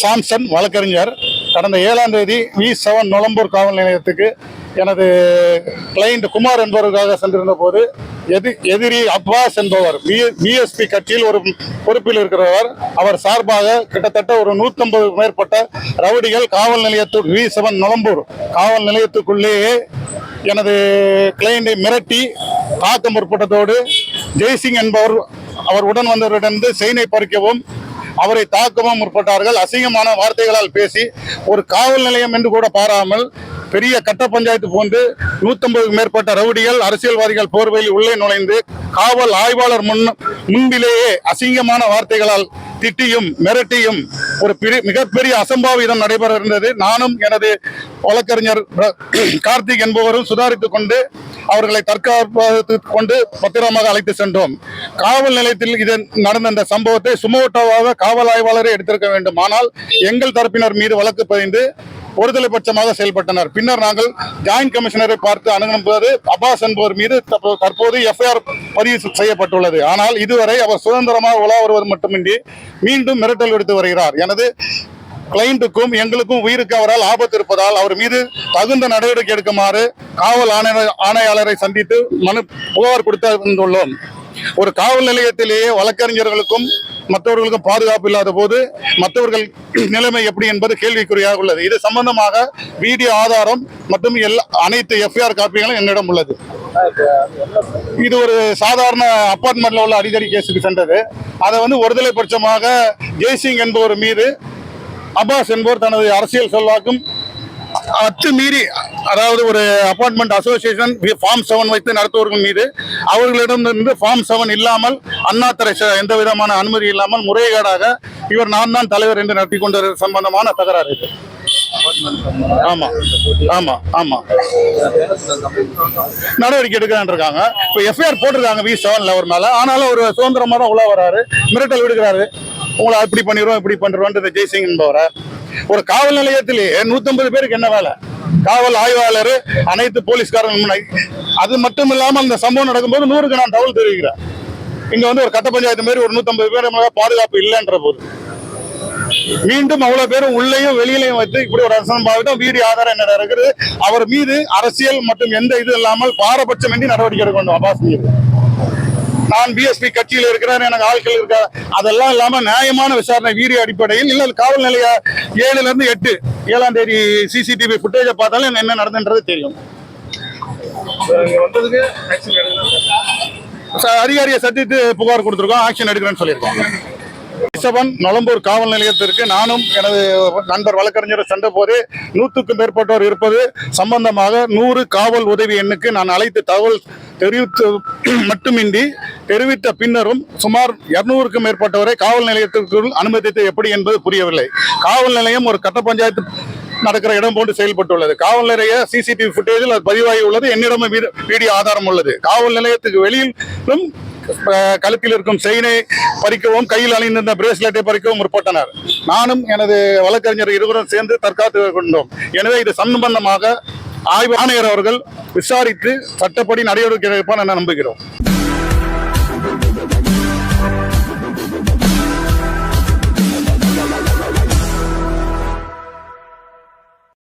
Samson வழக்கறிஞர். கடந்த ஏழாம் தேதி வி செவன் நுளம்பூர் காவல் நிலையத்துக்கு எனது கிளைண்ட் குமார் என்பவருக்காக சென்றிருந்த போது எதி எதிரி அப்பாஸ் என்பவர் பிஎஸ்பி கட்சியில் ஒரு பொறுப்பில் இருக்கிறவர். அவர் சார்பாக கிட்டத்தட்ட ஒரு நூற்றம்பது மேற்பட்ட ரவுடிகள் காவல் நிலையத்து வி செவன் நுளம்பூர் காவல் நிலையத்துக்குள்ளேயே எனது கிளைண்டை மிரட்டி தாக்க முற்பட்டதோடு ஜெய்சிங் என்பவர் அவர் உடன் வந்தவரிடமிருந்து செயினை பறிக்கவும் அவரை தாக்கவும் முற்பட்டார்கள். அசிங்கமான வார்த்தைகளால் பேசி ஒரு காவல் நிலையம் என்று கூட பாராமல் பெரிய கட்ட பஞ்சாயத்து போன்று நூத்தம்பதுக்கு மேற்பட்ட ரவுடிகள் அரசியல்வாதிகள் போர்வையில் உள்ளே நுழைந்து காவல் ஆய்வாளர் முன் முன்பிலேயே அசிங்கமான வார்த்தைகளால் திட்டியும் மிரட்டியும் ஒரு பெரிய மிகப்பெரிய அசம்பாவிதம் நடைபெற இருந்தது. நானும் எனது வழக்கறிஞர் கார்த்திக் என்பவரும் சுதாரித்துக் கொண்டு அவர்களை தற்காப்பு கொண்டு பத்திரமாக அழைத்து சென்றோம். காவல் நிலையத்தில் இது நடந்த இந்த சம்பவத்தை சுமோட்டோவாக காவல் ஆய்வாளரே எடுத்திருக்க வேண்டும். ஆனால் எங்கள் தரப்பினர் மீது வழக்கு பதிந்து ஒருதலை பட்சமாக செயல்பட்டனர். பின்னர் நாங்கள் ஜாயிண்ட் கமிஷனரை பார்த்து அணுகும் போது அப்பாஸ் என்பவர் மீது தற்போது எஃப்ஐஆர் பதிவு செய்யப்பட்டுள்ளது. ஆனால் இதுவரை அவர் சுதந்திரமாக உலா வருவது மட்டுமின்றி மீண்டும் மிரட்டல் விடுத்து வருகிறார். எனது கிளைண்ட்டுக்கும் எங்களுக்கும் உயிருக்கு அவரால் ஆபத்து இருப்பதால் அவர் மீது தகுந்த நடவடிக்கை எடுக்குமாறு காவல் ஆணைய ஆணையாளரை சந்தித்து மனு புகார் கொடுத்து வந்துள்ளோம் ஒரு காவல் நிலையத்திலேயே வழக்கறிஞர்களுக்கும் மற்றவர்களுக்கும் பாதுகாப்பு இல்லாத போது மற்றவர்கள் நிலைமை எப்படி என்பது கேள்விக்குறியாக உள்ளது. இது சம்பந்தமாக வீடியோ ஆதாரம் மற்றும் எல்லா அனைத்து எஃப்ஐஆர் காப்பிகளும் என்னிடம் உள்ளது. இது ஒரு சாதாரண அப்பார்ட்மெண்ட்ல உள்ள அடிக்கடி கேஸுக்கு சென்றது. அதை வந்து ஒருதலை பட்சமாக ஜெய்சிங் என்பவர் மீது அப்பாஸ் என்பவர் தனது அரசியல் செல்வாக்கும் அத்துமீறி அதாவது ஒரு அப்பார்ட்மெண்ட் அசோசியேஷன் ஃபார்ம் செவன் வைத்து நடத்துவர்கள் மீது அவர்களிடமிருந்து ஃபார்ம் செவன் இல்லாமல் அண்ணாத்துறை எந்த விதமான அனுமதி இல்லாமல் முறைகேடாக இவர் நான் தான் தலைவர் என்று நடத்தி கொண்ட சம்பந்தமான தகராறு இது. ஆமா ஆமா ஆமா. நடவடிக்கை எடுக்கிறான் இருக்காங்க. இப்போ எஃப்ஐஆர் போட்டிருக்காங்க வி செவன்ல ஒரு மேல. ஆனாலும் ஒரு சுதந்திரமா தான் உள்ள வராரு மிரட்டல் விடுக்கிறாரு. உங்களை அப்படி பண்ணிடுவோம் இப்படி பண்ணிடுவோம் ஜெய்சிங் என்பவரை. ஒரு காவல் நிலையத்திலேயே நூத்தம்பது பேருக்கு என்ன வேலை? காவல் ஆய்வாளர் அனைத்து போலீஸ்காரங்க அது மட்டும் இல்லாமல் அந்த சம்பவம் நடக்கும்போது நூறுக்கு நான் தகவல் தெரிவிக்கிறேன். இங்கே வந்து ஒரு கட்ட பஞ்சாயத்து மாதிரி ஒரு நூற்றம்பது பேர் மேல பாதுகாப்பு இல்லைன்ற போது. மீண்டும் அவ்வளவு பேரும் உள்ளேயும் வெளியிலையும் வைத்து இப்படி ஒரு அரசாங்கம் வீடு ஆதாரம் என்ன இருக்குது? அவர் மீது அரசியல் மற்றும் எந்த இது இல்லாமல் பாரபட்சமின்றி நடவடிக்கை எடுக்கணும் அபாஸ் அப்பாஸ் மீது. நான் பிஎஸ்பி கட்சியில் இருக்கிறேன் எனக்கு ஆட்கள் இருக்கா அதெல்லாம் இல்லாம நியாயமான விசாரணை வீடியோ அடிப்படையில் இல்ல காவல் நிலைய ஏழுல இருந்து எட்டு ஏழாம் தேதி சிசிடிவி ஃபுட்டேஜை பார்த்தாலும் என்ன நடந்துன்றது தெரியும். அதிகாரியை சந்தித்து புகார் கொடுத்துருக்கோம் ஆக்ஷன் எடுக்கிறேன்னு சொல்லியிருக்கோம். செவன் நொளம்பூர் காவல் நிலையத்திற்கு நானும் எனது நண்பர் வழக்கறிஞர் சென்ற போது நூற்றுக்கும் மேற்பட்டோர் இருப்பது சம்பந்தமாக நூறு காவல் உதவி எண்ணுக்கு நான் அழைத்து தகவல் தெரிவித்து மட்டுமின்றி தெரிவித்த பின்னரும் சுமார் இருநூறுக்கும் மேற்பட்டவரை காவல் நிலையத்திற்குள் அனுமதித்தது எப்படி என்பது புரியவில்லை. காவல் நிலையம் ஒரு கட்ட பஞ்சாயத்து நடக்கிற இடம் போன்று செயல்பட்டுள்ளது. காவல் நிலைய சிசிடிவி ஃபுட்டேஜில் அது பதிவாகி உள்ளது. என்னிடமும் வீடியோ ஆதாரம் உள்ளது. காவல் நிலையத்துக்கு வெளியிலும் கழுத்தில் இருக்கும் செயினை பறிக்கவும் கையில் அணிந்திருந்த பிரேஸ்லெட்டை பறிக்கவும் முற்பட்டனர். நானும் எனது வழக்கறிஞர் இருவரும் சேர்ந்து தற்காத்து கொண்டோம். எனவே இது சம்பந்தமாக ஆய்வு ஆணையர் அவர்கள் விசாரித்து சட்டப்படி நடவடிக்கை எடுப்பார் என நம்புகிறோம்.